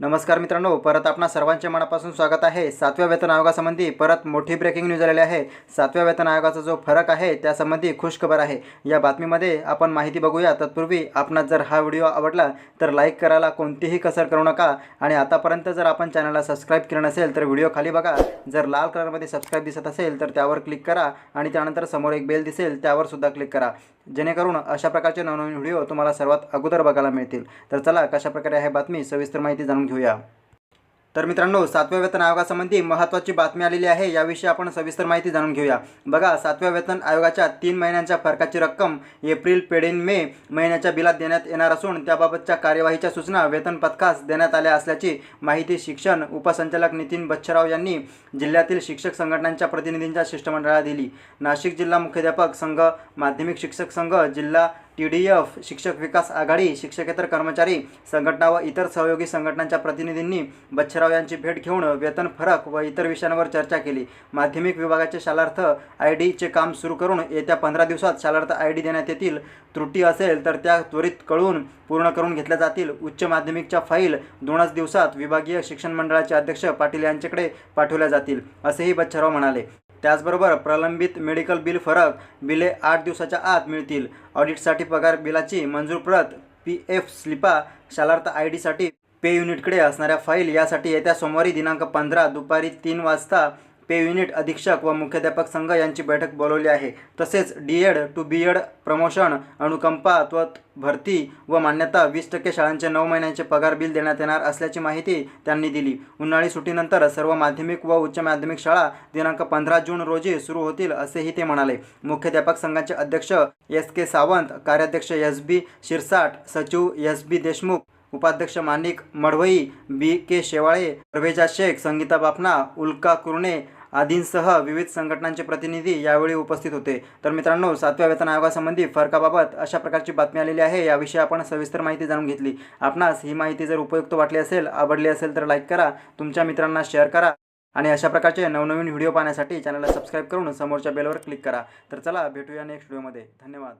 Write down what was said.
नमस्कार मित्रांनो परत आपणा सर्वांचे मनापासून स्वागत आहे. सातव्या वेतन आयोगासंबंधी परत मोठी ब्रेकिंग न्यूज आलेली आहे. सातव्या वेतन आयोगाचा जो फरक आहे त्यासंबंधी खुशखबर आहे. या बातमीमध्ये आपण माहिती बघूया. तत्पूर्वी आपणास जर हा व्हिडिओ आवडला तर लाईक करायला कोणतीही कसर करू नका. आणि आतापर्यंत जर आपण चॅनलला सबस्क्राईब केलं नसेल तर व्हिडिओ खाली बघा. जर लाल कलरमध्ये सबस्क्राईब दिसत असेल तर त्यावर क्लिक करा. आणि त्यानंतर समोर एक बेल दिसेल त्यावर सुद्धा क्लिक करा. जेणेकरून अशा प्रकारचे नवनवीन व्हिडिओ तुम्हाला सर्वात अगोदर बघायला मिळतील. तर चला कशा प्रकारे आहे बातमी सविस्तर माहिती जाणून घेऊया. तर मित्रांनो सातव्या वेतन आयोगासंबंधी महत्त्वाची बातमी आलेली आहे याविषयी आपण सविस्तर माहिती जाणून घेऊया. बघा सातव्या वेतन आयोगाच्या तीन महिन्यांच्या फरकाची रक्कम एप्रिल पेडेन मे महिन्याच्या बिलात देण्यात येणार असून त्याबाबतच्या कार्यवाहीच्या सूचना वेतन पथकास देण्यात आल्या असल्याची माहिती शिक्षण उपसंचालक नितीन बच्छराव यांनी जिल्ह्यातील शिक्षक संघटनांच्या प्रतिनिधींच्या शिष्टमंडळाला दिली. नाशिक जिल्हा मुख्याध्यापक संघ माध्यमिक शिक्षक संघ जिल्हा टी डी एफ शिक्षक विकास आघाडी शिक्षकेतर कर्मचारी संघटना व इतर सहयोगी संघटनांच्या प्रतिनिधींनी बच्छराव यांची भेट घेऊन वेतन फरक व इतर विषयांवर चर्चा केली. माध्यमिक विभागाचे शालार्थ आय डीचे काम सुरू करून येत्या पंधरा दिवसात शालार्थ आय डी देण्यात येतील. त्रुटी असेल तर त्या त्वरित कळून पूर्ण करून घेतल्या जातील. उच्च माध्यमिकच्या फाईल दोनच दिवसात विभागीय शिक्षण मंडळाचे अध्यक्ष पाटील यांच्याकडे पाठवल्या जातील असेही बच्छराव म्हणाले. त्याचबरोबर प्रलंबित मेडिकल बिल फरक बिले आठ दिवसाच्या आत मिळतील. ऑडिटसाठी पगार बिलाची मंजूर प्रत पी एफ स्लिपा शालार्थ आय डीसाठी पे युनिटकडे असणाऱ्या फाईल यासाठी येत्या सोमवारी दिनांक पंधरा दुपारी तीन वाजता पे युनिट अधीक्षक व मुख्याध्यापक संघ यांची बैठक बोलवली आहे. तसेच D Ed to B Ed promotion अनुकंपा त्वत भरती व मान्यता वीस टक्के शाळांचे नऊ महिन्यांचे पगार बिल देण्यात येणार असल्याची माहिती त्यांनी दिली. उन्हाळी सुट्टीनंतर सर्व माध्यमिक व उच्च माध्यमिक शाळा दिनांक पंधरा जून रोजी सुरू होतील असेही ते म्हणाले. मुख्याध्यापक संघाचे अध्यक्ष एस के सावंत कार्याध्यक्ष एस बी शिरसाट सचिव एस बी देशमुख उपाध्यक्ष माणिक मडवई बी के शेवाळे परवेजा शेख संगीता बापना उल्का कुरणे आदींसह विविध संघटनांचे प्रतिनिधी यावेळी उपस्थित होते. तर मित्रांनो सातव्या वेतन आयोगासंबंधी फरकाबाबत अशा प्रकारची बातमी आलेली आहे. याविषयी आपण सविस्तर माहिती जाणून घेतली. आपणास ही माहिती जर उपयुक्त वाटली असेल आवडली असेल तर लाईक करा तुमच्या मित्रांना शेअर करा आणि अशा प्रकारचे नवनवीन व्हिडिओ पाहण्यासाठी चॅनलला सबस्क्राईब करून समोरच्या बेलवर क्लिक करा. तर चला भेटूया नेक्स्ट व्हिडिओमध्ये. धन्यवाद.